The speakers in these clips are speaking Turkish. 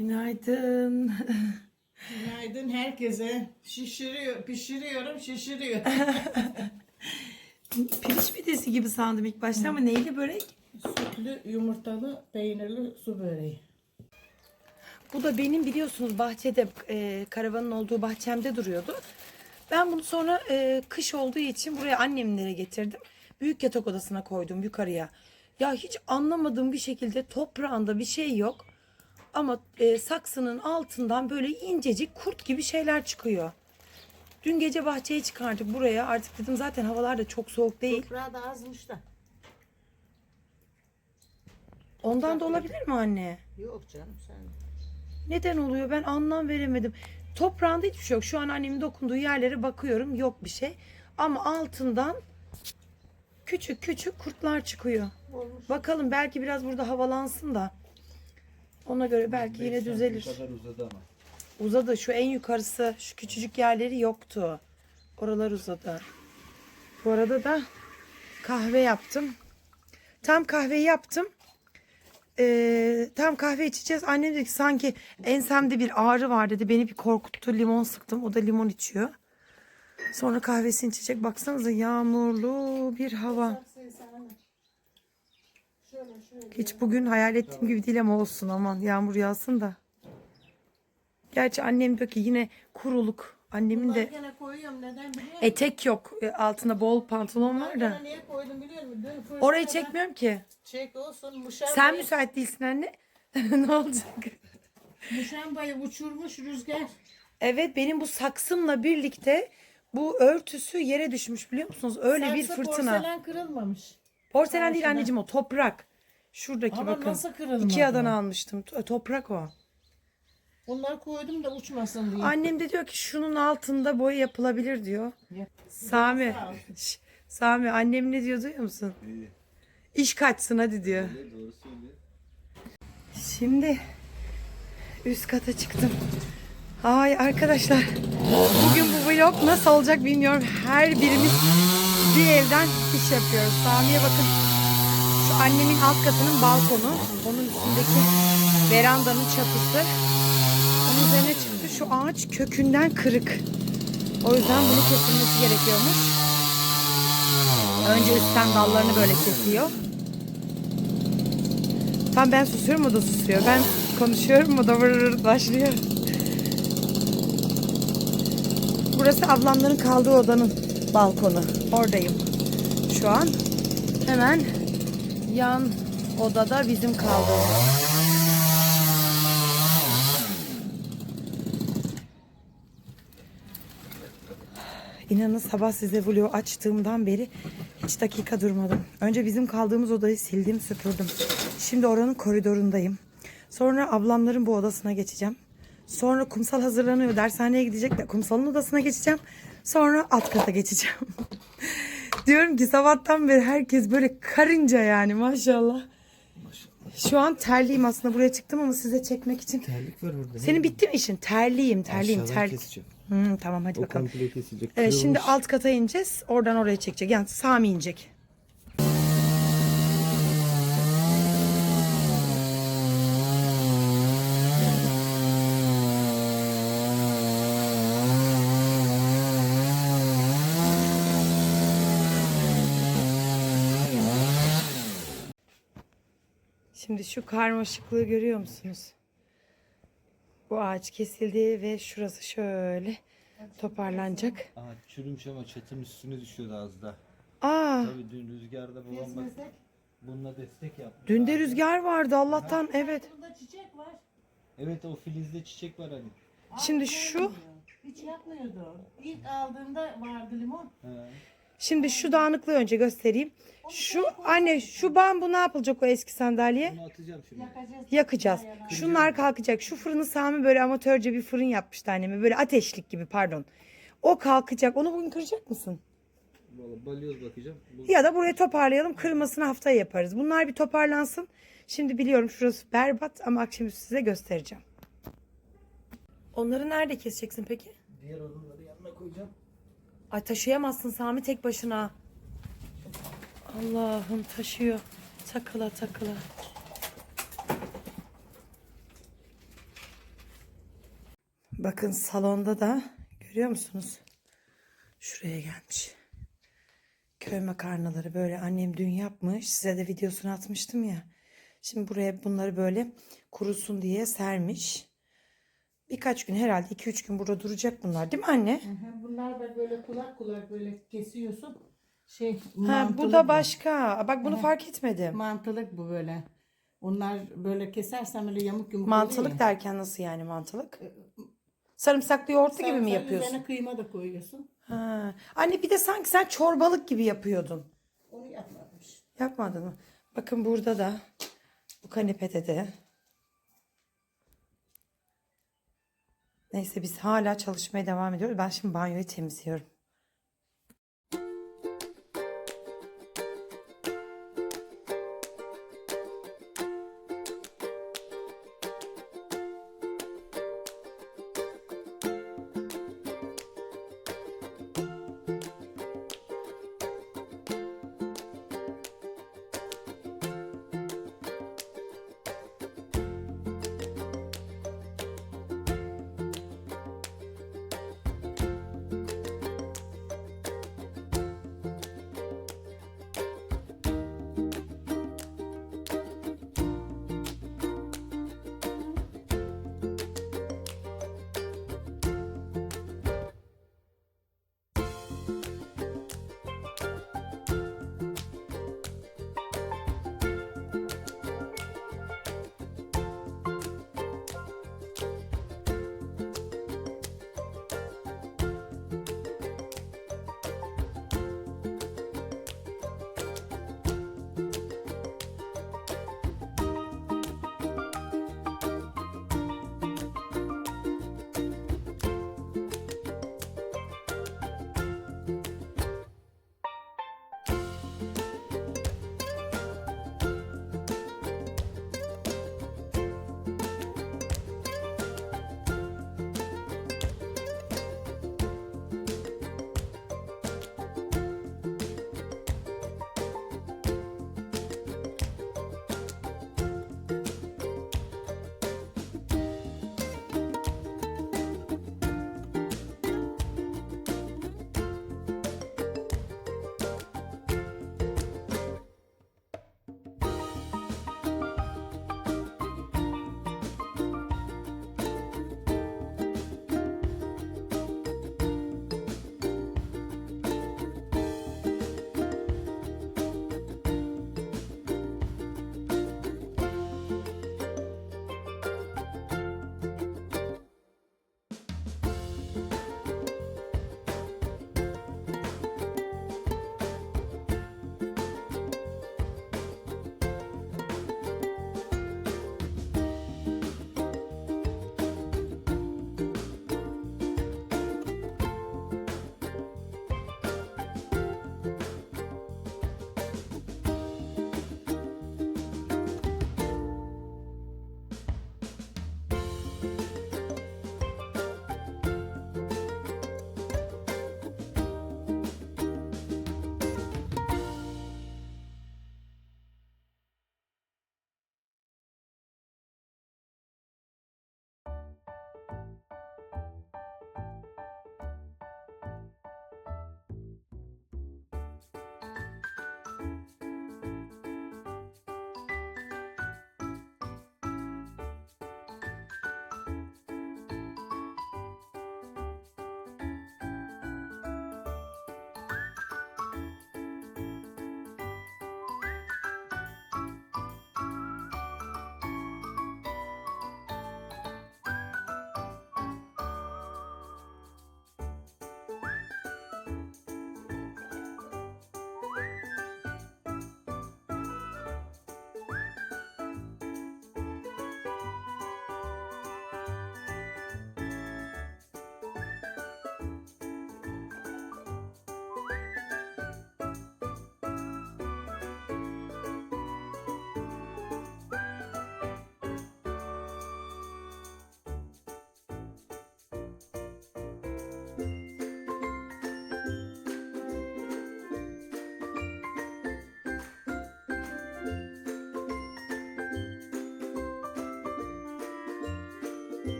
Günaydın. Günaydın herkese. Şişiriyor, pişiriyorum, şişiriyor. Pirinç pidesi gibi sandım ilk başta ama neyli börek? Sütlü, yumurtalı, peynirli su böreği. Bu da benim biliyorsunuz bahçede e, karavanın olduğu bahçemde duruyordu. Ben bunu sonra e, kış olduğu için buraya annemlere getirdim. Büyük yatak odasına koydum yukarıya. Ya hiç anlamadığım bir şekilde toprağında bir şey yok. Ama e, saksının altından böyle incecik kurt gibi şeyler çıkıyor. Dün gece bahçeye çıkardık buraya. Artık dedim zaten havalar da çok soğuk değil. Toprağı da azmış da. Ondan da olabilir mi anne? Yok canım sen. Neden oluyor ben anlam veremedim. Toprağında hiçbir şey yok. Şu an annemin dokunduğu yerlere bakıyorum yok bir şey. Ama altından küçük küçük kurtlar çıkıyor. Olmuş. Bakalım belki biraz burada havalansın da. Ona göre belki yine düzelir. kadar uzadı ama. Uzadı şu en yukarısı şu küçücük yerleri yoktu. Oralar uzadı. Bu arada da kahve yaptım. Tam kahveyi yaptım. Ee, tam kahve içeceğiz. Annem dedi ki sanki ensemde bir ağrı var dedi. Beni bir korkuttu. Limon sıktım. O da limon içiyor. Sonra kahvesini içecek. Baksanıza yağmurlu bir hava. Hiç bugün hayal ettiğim gibi değil ama olsun aman yağmur yağsın da. Gerçi annem diyor ki yine kuruluk. Annemin de gene koyuyorum neden biliyor musun? etek yok. E, Altında bol pantolon var Gene da. niye koydum biliyor musun? Dün fırçayla Orayı çekmiyorum ki. Çek olsun. Muşambayı, Sen müsait değilsin anne. ne olacak? Muşambayı uçurmuş rüzgar. Evet benim bu saksımla birlikte bu örtüsü yere düşmüş biliyor musunuz? Öyle bir Saksı fırtına. Porselen kırılmamış. Porselen değil Karşıda. anneciğim o toprak. Şuradaki Ama bakın. nasıl kırılmadı? Ikea'dan almıştım. To- Toprak o. Bunları koydum da uçmasın diye. Annem de diyor ki şunun altında boya yapılabilir diyor. Yap. Sami. Şş, Sami annem ne diyor duyuyor musun? İyi. İş kaçsın hadi diyor. Öyle doğru söylüyor. Şimdi üst kata çıktım. Ay arkadaşlar bugün bu vlog nasıl olacak bilmiyorum. Her birimiz bir evden iş yapıyoruz. Sami'ye bakın. Şu annemin alt katının balkonu. Onun üstündeki verandanın çatısı. Onun üzerine çıktı. Şu ağaç kökünden kırık. O yüzden bunun kesilmesi gerekiyormuş. Önce üstten dallarını böyle kesiyor. Tam ben susuyorum o da susuyor. Ben konuşuyorum o da vır vır başlıyor. Burası ablamların kaldığı odanın balkonu. Oradayım. Şu an hemen yan odada bizim kaldığımız. İnanın sabah size vlog açtığımdan beri hiç dakika durmadım. Önce bizim kaldığımız odayı sildim süpürdüm. Şimdi oranın koridorundayım. Sonra ablamların bu odasına geçeceğim. Sonra kumsal hazırlanıyor. Dershaneye gidecek de kumsalın odasına geçeceğim. Sonra alt kata geçeceğim. Diyorum ki sabahtan beri herkes böyle karınca yani maşallah. Şu an terliyim aslında buraya çıktım ama size çekmek için. Terlik var orada. Senin bitti mi işin? Terliyim, terliyim, Aşağıdan terlik. keseceğim. Hmm, tamam hadi O bakalım. komple kesilecek. Evet şimdi Kırılmış. alt kata ineceğiz. Oradan oraya çekecek. Yani Sami inecek. Şimdi şu karmaşıklığı görüyor musunuz? Bu ağaç kesildi ve şurası şöyle toparlanacak. Aa, çürümüş ama çatının üstüne düşüyordu az da. Aa, Tabii dün rüzgarda babam bak Kesmesek. bununla destek yaptı. dün de rüzgar vardı Allah'tan evet. Burada çiçek var. Evet o filizde çiçek var hani. Şimdi şu Hiç yapmıyordu. İlk aldığında vardı limon. He. Şimdi şu dağınıklığı önce göstereyim. Şu anne şu bambu ne yapılacak o eski sandalye? Bunu atacağım şimdi. Yakacağız. Yakacağız. Şunlar kalkacak. Şu fırını Sami böyle amatörce bir fırın yapmıştı anneme. Böyle ateşlik gibi pardon. O kalkacak. Onu bugün kıracak mısın? Valla balyoz bakacağım. Bu Ya da buraya toparlayalım. Kırmasını haftaya yaparız. Bunlar bir toparlansın. Şimdi biliyorum şurası berbat ama akşamüstü size göstereceğim. Onları nerede keseceksin peki? diğer odunları yanına koyacağım. Ay taşıyamazsın Sami tek başına. Allah'ım taşıyor. Takıla takıla. Bakın salonda da görüyor musunuz? Şuraya gelmiş. Köy makarnaları böyle annem dün yapmış. Size de videosunu atmıştım ya. Şimdi buraya bunları böyle kurusun diye sermiş. Birkaç gün herhalde 2-3 gün burada duracak bunlar değil mi anne? Bunlar da böyle kulak kulak böyle kesiyorsun. Şey Ha, bu da başka. Bak bunu Aha. fark etmedim. Mantılık bu böyle. Onlar böyle kesersen böyle yamuk yumuk Mantılık derken nasıl yani mantılık? Sarımsaklı yoğurtlu gibi mi yapıyorsun? Üzerine kıyma da koyuyorsun. Ha. Anne bir de sanki sen çorbalık gibi yapıyordun. Onu yapmamış. Yapmadın mı? Bakın burada da bu kanepede de. Neyse biz hala çalışmaya devam ediyoruz. Ben şimdi banyoyu temizliyorum.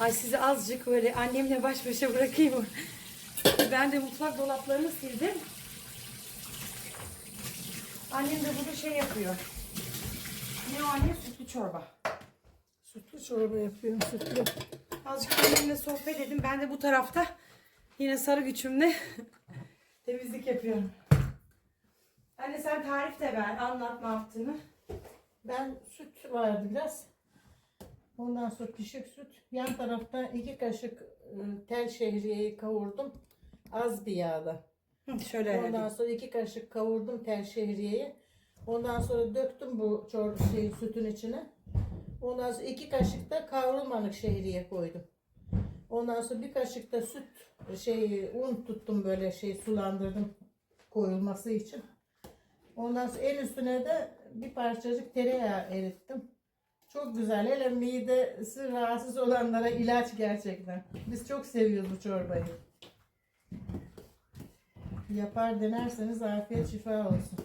Ay sizi azıcık böyle annemle baş başa bırakayım. Ben de mutfak dolaplarını sildim. Annem de burada şey yapıyor. Ne o anne? Sütlü çorba. Sütlü çorba yapıyorum sütlü. Azıcık annemle sohbet edin. Ben de bu tarafta yine sarı güçümle temizlik yapıyorum. Anne sen tarif de ver. Anlat ne yaptığını. Ben süt vardı biraz. Ondan sonra pişik süt. Yan tarafta iki kaşık e, tel şehriyeyi kavurdum. Az bir yağda. Hı, şöyle Ondan sonra iki kaşık kavurdum tel şehriyeyi. Ondan sonra döktüm bu çor şey, sütün içine. Ondan sonra iki kaşık da kavrulmadık şehriye koydum. Ondan sonra bir kaşık da süt şey un tuttum böyle şey sulandırdım koyulması için. Ondan sonra en üstüne de bir parçacık tereyağı erittim. Çok güzel. Hele midesi rahatsız olanlara ilaç gerçekten. Biz çok seviyoruz bu çorbayı. Yapar denerseniz afiyet şifa olsun.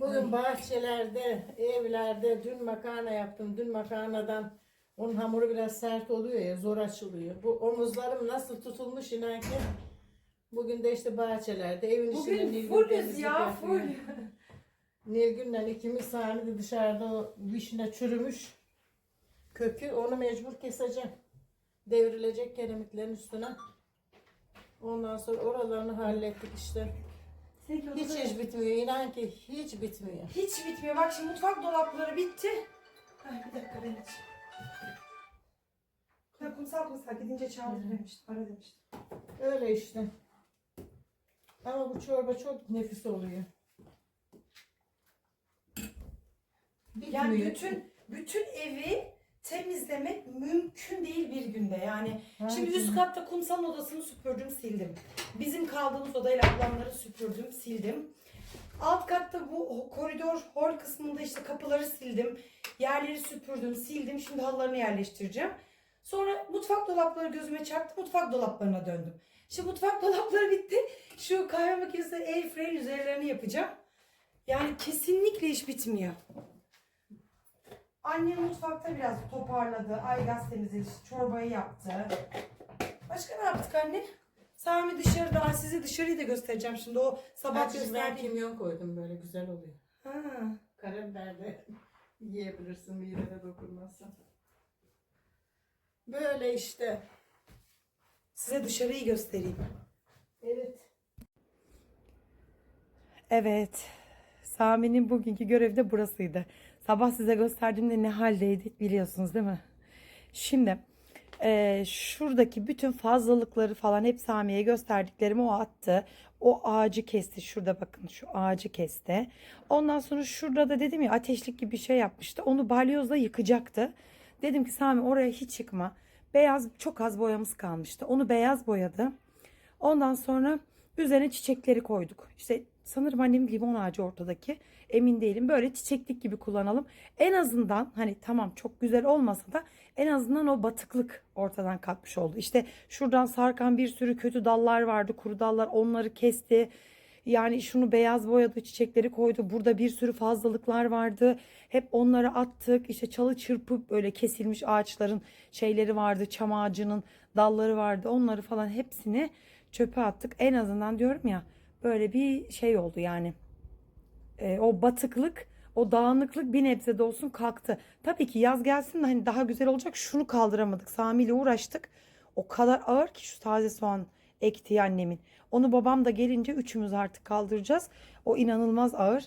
Bugün bahçelerde, evlerde dün makarna yaptım. Dün makarnadan onun hamuru biraz sert oluyor ya zor açılıyor. Bu omuzlarım nasıl tutulmuş inan ki. Bugün de işte bahçelerde evin içinde Bugün fullüz ya full. Nilgün'le ikimiz sahnede dışarıda o vişne çürümüş kökü onu mecbur keseceğim. Devrilecek keremitlerin üstüne. Ondan sonra oralarını hallettik işte. Hiç hiç bitmiyor inan ki hiç bitmiyor. Hiç bitmiyor. Bak şimdi mutfak dolapları bitti. Ay bir dakika ben. Ya kumsal kumsal gidince çağır demiştim. Ara demiştim. Öyle işte. Ama bu çorba çok nefis oluyor. Yani Bitmiyor. bütün bütün evi temizlemek mümkün değil bir günde. Yani Ha, şimdi üst katta kumsalın odasını süpürdüm, sildim. Bizim kaldığımız odayla ablamları süpürdüm, sildim. Alt katta bu koridor hol kısmında işte kapıları sildim. Yerleri süpürdüm, sildim. Şimdi halılarını yerleştireceğim. Sonra mutfak dolapları gözüme çarptı. Mutfak dolaplarına döndüm. Şimdi mutfak dolapları bitti. Şu kahve makinesi airfryer üzerlerini yapacağım. Yani kesinlikle iş bitmiyor. Annem mutfakta biraz toparladı. Aygaz temizledi. Çorbayı yaptı. Başka ne yaptık anne? Sami dışarıda. Size dışarıyı da göstereceğim şimdi. O sabah biber gösterdiğim. kimyon koydum böyle güzel oluyor. Ha. Karabiber de yiyebilirsin midene dokunmazsan. Böyle işte. Size dışarıyı göstereyim. Evet. Evet. Sami'nin bugünkü görevi de burasıydı. Sabah size gösterdiğimde ne haldeydik biliyorsunuz değil mi? Şimdi eee, şuradaki bütün fazlalıkları falan hep Sami'ye gösterdiklerimi o attı. O ağacı kesti. Şurada bakın şu ağacı kesti. Ondan sonra şurada da dedim ya ateşlik gibi bir şey yapmıştı. Onu balyozla yıkacaktı. Dedim ki Sami oraya hiç yıkma. Beyaz çok az boyamız kalmıştı. Onu beyaz boyadı. Ondan sonra üzerine çiçekleri koyduk. İşte sanırım annem limon ağacı ortadaki. Emin değilim. Böyle çiçeklik gibi kullanalım. En azından hani tamam çok güzel olmasa da en azından o batıklık ortadan kalkmış oldu. İşte şuradan sarkan bir sürü kötü dallar vardı. Kuru dallar onları kesti. Yani şunu beyaz boyadı, çiçekleri koydu. Burada bir sürü fazlalıklar vardı. Hep onları attık. İşte çalı çırpıp böyle kesilmiş ağaçların şeyleri vardı. Çam ağacının dalları vardı. Onları falan hepsini çöpe attık. En azından diyorum ya böyle bir şey oldu yani. E, o batıklık, o dağınıklık bir nebze de olsun kalktı. Tabii ki yaz gelsin de hani daha güzel olacak. Şunu kaldıramadık. Sami ile uğraştık. O kadar ağır ki şu taze soğan ektiği annemin. Onu babam da gelince üçümüz artık kaldıracağız. O inanılmaz ağır.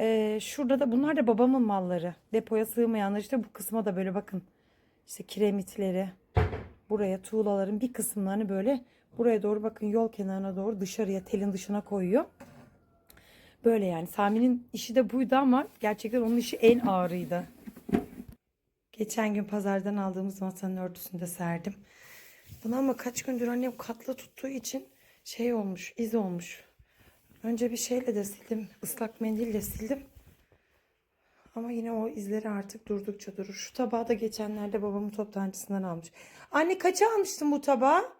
E, şurada da bunlar da babamın malları. Depoya sığmayanlar işte bu kısma da böyle bakın. İşte kiremitleri. Buraya tuğlaların bir kısımlarını böyle buraya doğru bakın yol kenarına doğru dışarıya telin dışına koyuyor. Böyle yani Sami'nin işi de buydu ama gerçekten onun işi en ağırıydı. Geçen gün pazardan aldığımız masanın örtüsünü de serdim. Bunu ama kaç gündür annem katla tuttuğu için şey olmuş, iz olmuş. Önce bir şeyle de sildim, ıslak mendille sildim. Ama yine o izleri artık durdukça durur. Şu tabağı da geçenlerde babamın toptancısından almış. Anne kaça almıştın bu tabağı?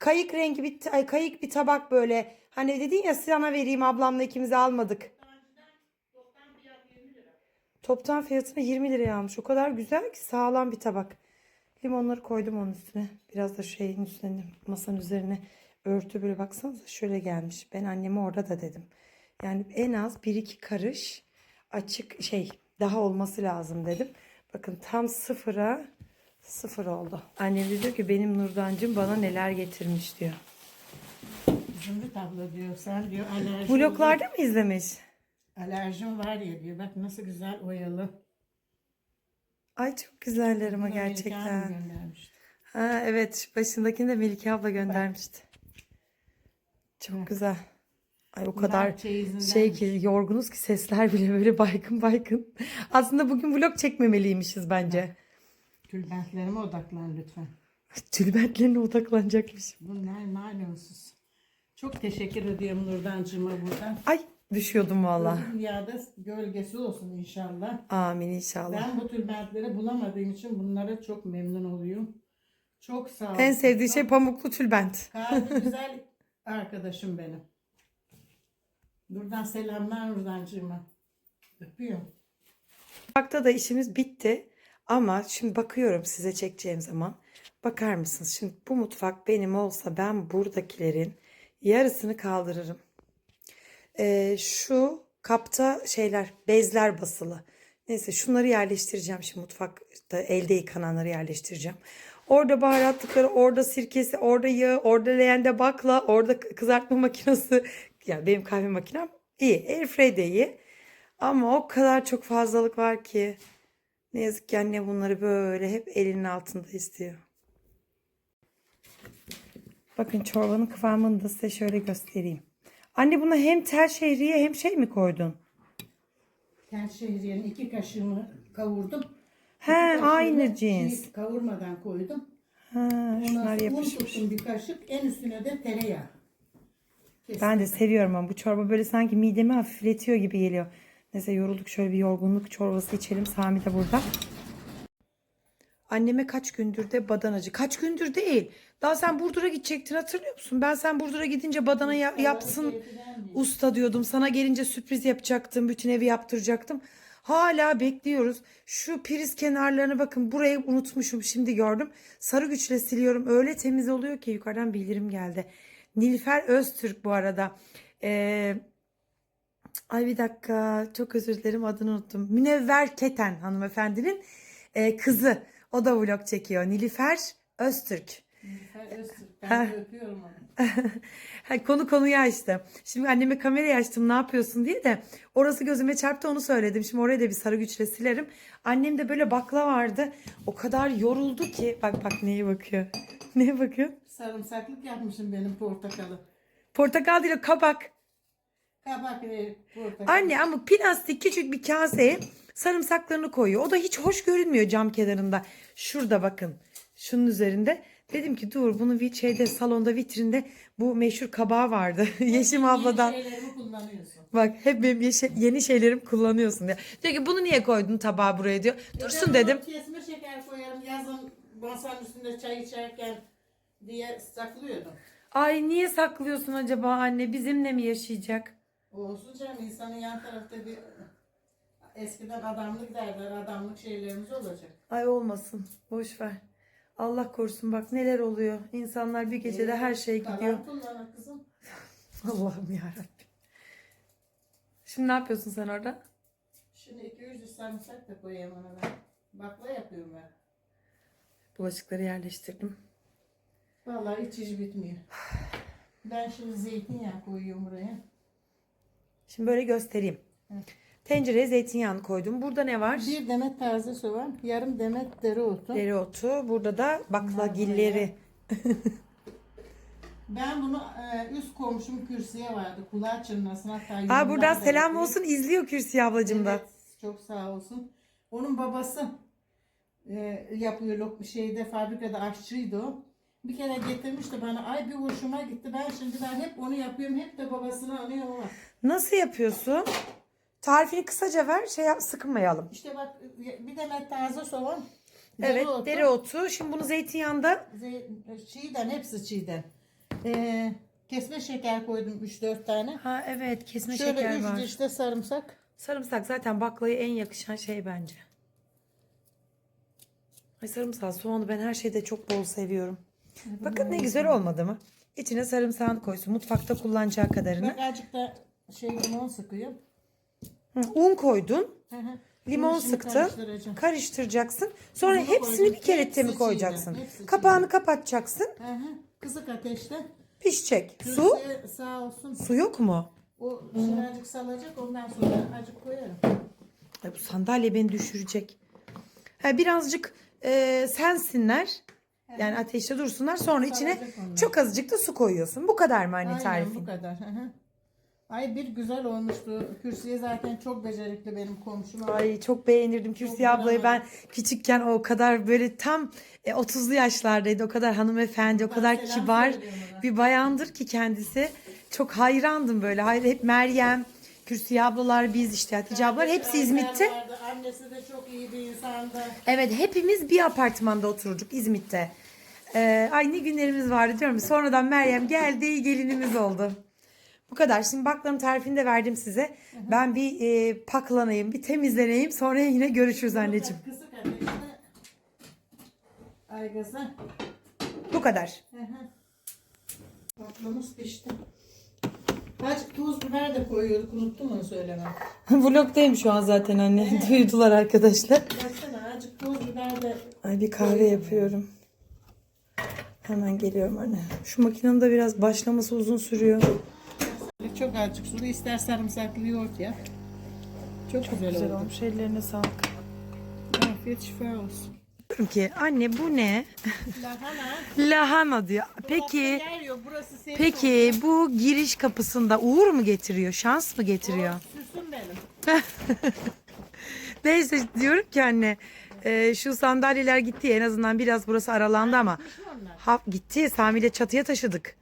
Kayık rengi bir ay kayık bir tabak böyle. Hani dedin ya sana vereyim ablamla ikimiz almadık. Toptan fiyatına 20 liraya almış. O kadar güzel ki sağlam bir tabak. Limonları koydum onun üstüne. Biraz da şeyin üstüne masanın üzerine örtü böyle baksanıza şöyle gelmiş. Ben anneme orada da dedim. Yani en az 1-2 karış açık şey daha olması lazım dedim. Bakın tam sıfıra sıfır oldu. Annem de diyor ki benim Nurdancığım bana neler getirmiş diyor. Zümrüt abla diyor sen diyor alerji Vloglarda mı izlemiş? alerjim var ya diyor. Bak nasıl güzel oyalı. Ay çok güzeller ama Bunu Melike gerçekten. Hanım göndermişti. Ha evet başındakini de Melike abla göndermişti. Çok güzel. Ay o Bunlar kadar şey ki yorgunuz ki sesler bile böyle baygın baygın. Aslında bugün vlog çekmemeliymişiz bence. Tülbentlerime odaklan lütfen. Tülbentlerine odaklanacakmış. Bunlar naylonsuz. Çok teşekkür ediyorum Nurdancığıma buradan. Ay düşüyordum valla. Dünyada gölgesi olsun inşallah. Amin inşallah. Ben bu tülbentleri bulamadığım için bunlara çok memnun oluyorum. Çok sağ ol. En sevdiği şey pamuklu tülbent. Kalbi güzel arkadaşım benim. Buradan selamlar Nurdancığıma. Öpüyorum. Mutfakta da işimiz bitti. Ama şimdi bakıyorum size çekeceğim zaman. Bakar mısınız? Şimdi bu mutfak benim olsa ben buradakilerin yarısını kaldırırım. Ee, şu kapta şeyler bezler basılı. Neyse şunları yerleştireceğim şimdi mutfakta elde yıkananları yerleştireceğim. Orada baharatlıkları, orada sirkesi, orada yağı, orada leğende bakla, orada kızartma makinesi. Yani benim kahve makinem iyi. Airfryer de iyi. Ama o kadar çok fazlalık var ki. Ne yazık ki anne bunları böyle hep elinin altında istiyor. Bakın çorbanın kıvamını da size şöyle göstereyim. Anne buna hem tel şehriye hem şey mi koydun? Tel şehriyenin iki kaşığını kavurdum. He İki aynı cins. şey kavurmadan koydum. Ha, Ondan şunlar un yapışmış. tuttum bir kaşık. En üstüne de tereyağı. Kestim. Ben de seviyorum ama bu çorba böyle sanki midemi hafifletiyor gibi geliyor. Neyse yorulduk şöyle bir yorgunluk çorbası içelim. Sami de burada. Anneme kaç gündür de badanacı. Kaç gündür değil. Daha sen Burdur'a gidecektin hatırlıyor musun? Ben sen Burdur'a gidince badana ya- yapsın usta diyordum. Sana gelince sürpriz yapacaktım. Bütün evi yaptıracaktım. Hala bekliyoruz. Şu priz kenarlarını bakın burayı unutmuşum şimdi gördüm. Sarı güçle siliyorum. Öyle temiz oluyor ki yukarıdan bildirim geldi. Nilfer Öztürk bu arada. Ee, ay bir dakika çok özür dilerim adını unuttum. Münevver Keten hanımefendinin e, kızı. O da vlog çekiyor. Nilüfer Öztürk. Nilüfer Öztürk. Ben de öpüyorum onu. Konu konuyu açtı. Şimdi anneme kamerayı açtım ne yapıyorsun diye de orası gözüme çarptı onu söyledim. Şimdi oraya da bir sarı güçle silerim. Annem de böyle bakla vardı. O kadar yoruldu ki. Bak bak neye bakıyor. Neye bakıyor? Sarımsaklık yapmışım benim portakalı. Portakal değil o kabak. Kabak ve portakal. Anne ama plastik küçük bir kaseye sarımsaklarını koyuyor. O da hiç hoş görünmüyor cam kenarında. Şurada bakın. Şunun üzerinde. Dedim ki dur bunu bir şeyde salonda vitrinde bu meşhur kabağı vardı. Yeşim abladan. Yeni şeylerimi kullanıyorsun. Bak hep benim yeşe- yeni şeylerim kullanıyorsun diyor. Diyor ki bunu niye koydun tabağa buraya diyor. Dursun dedim. Kesme şeker koyarım yazın masanın üstünde çay içerken diye saklıyordum. Ay niye saklıyorsun acaba anne? Bizimle mi yaşayacak? Olsun canım insanın yan tarafta bir eskiden adamlık derler adamlık şeylerimiz olacak. Ay olmasın. Boş ver. Allah korusun bak neler oluyor. İnsanlar bir gecede her şey gidiyor. Falan kullanın kızım. Allah'ım yarabbim. Şimdi ne yapıyorsun sen orada? Şimdi 200 sarımsak da koyayım ona ben. Bakla yapıyorum ben. Bulaşıkları yerleştirdim. Vallahi hiç iş bitmiyor. Ben şimdi zeytinyağı koyuyorum buraya. Şimdi böyle göstereyim. Tencereye zeytinyağını koydum. Burada ne var? Bir demet taze soğan, yarım demet dereotu. Dereotu. Burada da baklagilleri. Ben bunu e, üst komşum kürsüye vardı. Kulağı çınlasın hatta. Aa, buradan da selam yapıyor. olsun. izliyor Kürsiye ablacığım da. Evet, çok sağ olsun. Onun babası e, yapıyor şeyde fabrikada aşçıydı o. Bir kere getirmişti bana. Ay bir hoşuma gitti. Ben şimdi ben hep onu yapıyorum. Hep de babasını anıyorum ama. Nasıl yapıyorsun? Tarifini kısaca ver. Şey yap, sıkılmayalım. İşte bak bir demet taze soğan. Evet, dereotu, dereotu. Şimdi bunu zeytinyağında ze- çiğden hepsi çiğden. E, kesme şeker koydum 3-4 tane. Ha evet, kesme Şöyle şeker 3 var. diş de sarımsak. Sarımsak zaten baklaya en yakışan şey bence. Ay sarımsak, soğanı ben her şeyde çok bol seviyorum. Bakın ne güzel olmadı mı? İçine sarımsağını koysun. Mutfakta kullanacağı kadarını. Bak azıcık da şey limon sıkıyorum. Hı, Un koydun. Hı hı. Limon şimdi sıktın. Karıştıracaksın. Sonra hepsini bir kerette mi Hepsi koyacaksın? hepsi Kapağını kapatacaksın. Hı hı. Kısık ateşte. Pişecek. Su? Kürsiye Sağ olsun. Su yok mu? O şimdi azıcık salacak ondan sonra azıcık koyarım. Ay bu sandalye beni düşürecek. Ha, birazcık e, sensinler. Yani ateşte dursunlar. Sonra içine Saracak onlar. çok azıcık da su koyuyorsun. Bu kadar mı anne Aynen tarifin? bu kadar. Hı hı. Ay bir güzel olmuştu. Kürsiye zaten çok becerikli benim komşum. Ay çok beğenirdim Kürsiye güzel ablayı. Ben küçükken o kadar böyle tam e, 30'lu yaşlardaydı. O kadar hanımefendi, o kadar selam kibar söylüyorum ona. bir bayandır ki kendisi. Çok hayrandım böyle. Hayır, hep Meryem, Kürsiye ablalar biz işte Hatice ablalar hepsi İzmit'te. Annesi de çok iyi bir insandı. Evet hepimiz bir apartmanda otururduk İzmit'te. Ee, ay ne günlerimiz vardı diyorum. Sonradan Meryem geldi gelinimiz oldu. Bu kadar. Şimdi baklavın tarifini de verdim size. Ben bir e, paklanayım, bir temizleneyim. Sonra yine görüşürüz anneciğim. Kısık ateşte aygazı. Bu kadar. Hı hı. Baklamız pişti. Azıcık tuz biber de koyuyorduk. Unuttum onu söylemem. Vlogdayım şu an zaten anne. Duydular arkadaşlar. Baksana azıcık tuz biber de Ay bir kahve yapıyorum. Hemen geliyorum anne. Şu makinenin de biraz başlaması uzun sürüyor. çok azıcık sulu ister sarımsaklı yoğurt yap. Çok, güzel, Güzel oldu. olmuş. Ellerine sağlık. Afiyet şifa olsun. Diyorum ki anne bu ne? Lahana. Lahana diyor. Peki. Burası Peki bu giriş kapısında uğur mu getiriyor? Şans mı getiriyor? Süsüm benim. Neyse diyorum ki anne e, şu sandalyeler gitti ya, en azından biraz burası aralandı ama. Ha, gitti Sami ile çatıya taşıdık.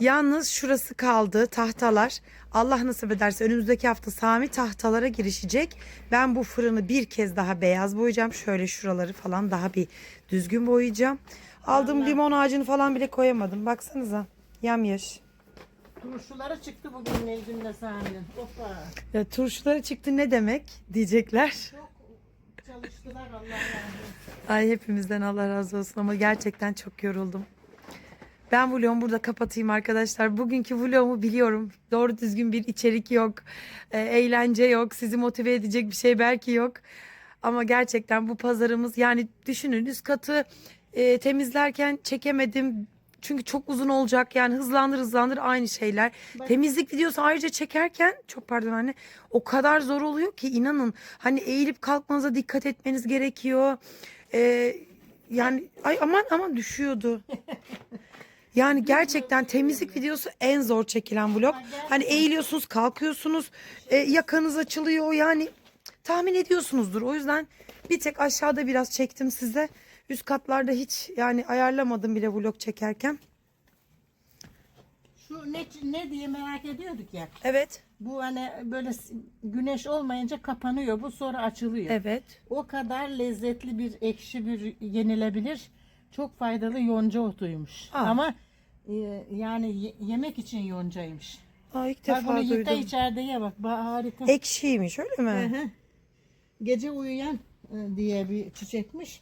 Yalnız şurası kaldı tahtalar. Allah nasip ederse önümüzdeki hafta Sami tahtalara girişecek. Ben bu fırını bir kez daha beyaz boyayacağım. Şöyle şuraları falan daha bir düzgün boyayacağım. Aldığım limon ağacını falan bile koyamadım. Baksanıza yamyaş. Turşuları çıktı bugün Necdim'le Sami'nin. Hoppa. Ya turşuları çıktı ne demek diyecekler. Çok çalıştılar Allah razı olsun. Ay hepimizden Allah razı olsun ama gerçekten çok yoruldum. Ben vlogumu burada kapatayım arkadaşlar. Bugünkü vlogumu biliyorum. Doğru düzgün bir içerik yok. e, eğlence yok. Sizi motive edecek bir şey belki yok. Ama gerçekten bu pazarımız yani düşünün üst katı e, temizlerken çekemedim. Çünkü çok uzun olacak yani hızlandır hızlandır aynı şeyler. Temizlik videosu ayrıca çekerken çok pardon anne o kadar zor oluyor ki inanın hani eğilip kalkmanıza dikkat etmeniz gerekiyor. Ee, yani ay aman aman düşüyordu. Yani gerçekten temizlik videosu en zor çekilen vlog. Hani eğiliyorsunuz, kalkıyorsunuz, e, yakanız açılıyor. Yani tahmin ediyorsunuzdur. O yüzden bir tek aşağıda biraz çektim size. Üst katlarda hiç yani ayarlamadım bile vlog çekerken. Şu ne, ne diye merak ediyorduk ya. Evet. Bu hani böyle güneş olmayınca kapanıyor. Bu sonra açılıyor. Evet. O kadar lezzetli bir ekşi bir yenilebilir. Çok faydalı yonca otuymuş. Aa. Ama e, yani ye- yemek için yoncaymış. Aa, ilk Bak defa bunu yıka duydum. içeride ye bak. Ba- harika. Ekşiymiş öyle mi? hı. Gece uyuyan e, diye bir çiçekmiş.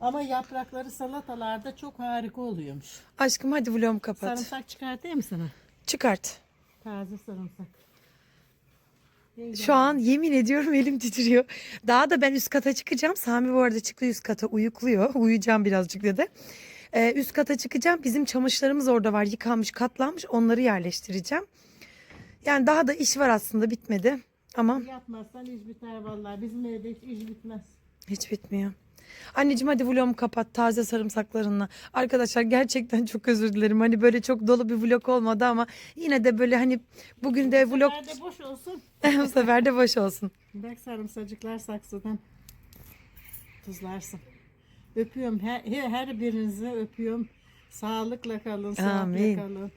Ama yaprakları salatalarda çok harika oluyormuş. Aşkım hadi vlogumu kapat. Sarımsak çıkartayım mı sana? Çıkart. Taze sarımsak. Şu an yemin ediyorum elim titriyor. Daha da ben üst kata çıkacağım. Sami bu arada çıktı üst kata uyukluyor. Uyuyacağım birazcık dedi. Ee, üst kata çıkacağım. Bizim çamaşırlarımız orada var. Yıkanmış, katlanmış. Onları yerleştireceğim. Yani daha da iş var aslında bitmedi. Ama Yapmazsan iş biter vallahi. Bizim evde hiç iş bitmez. hiç bitmiyor. Anneciğim hadi vlogumu kapat taze sarımsaklarınla. Arkadaşlar gerçekten çok özür dilerim. Hani böyle çok dolu bir vlog olmadı ama yine de böyle hani bugün de vlog Nerede boş olsun. bu sefer de boş olsun. Bak sarımsacıklar saksıdan tuzlarsın. Öpüyorum her, her birinizi öpüyorum. Sağlıkla kalın, sağlıkla Amin. kalın.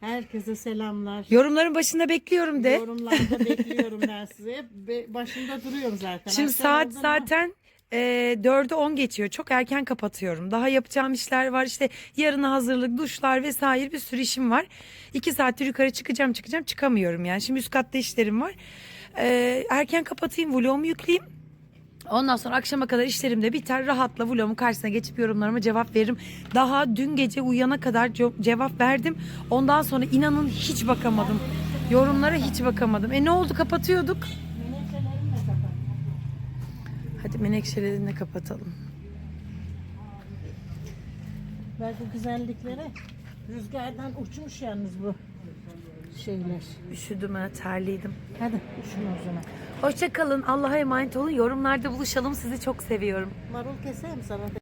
Herkese selamlar. Yorumların başında bekliyorum de. Yorumlarda bekliyorum ben sizi. Be- Başında duruyorum zaten. Şimdi Akşam saat zaten e, 4'e 10 geçiyor. Çok erken kapatıyorum. Daha yapacağım işler var. İşte yarına hazırlık, duşlar vesaire bir sürü işim var. 2 saattir yukarı çıkacağım çıkacağım çıkamıyorum yani. Şimdi üst katta işlerim var. Ee, erken kapatayım vlogumu yükleyeyim. Ondan sonra akşama kadar işlerim de biter. Rahatla vlogumun karşısına geçip yorumlarıma cevap veririm. Daha dün gece uyuyana kadar ce- cevap verdim. Ondan sonra inanın hiç bakamadım. Yorumlara hiç bakamadım. E ne oldu kapatıyorduk. Hadi menekşelerini kapatalım. Bak bu güzelliklere rüzgardan uçmuş yalnız bu şeyler. Üşüdüm ha terliydim. Hadi uçun o zaman. Hoşçakalın. Allah'a emanet olun. Yorumlarda buluşalım. Sizi çok seviyorum. Marul keseyim sana.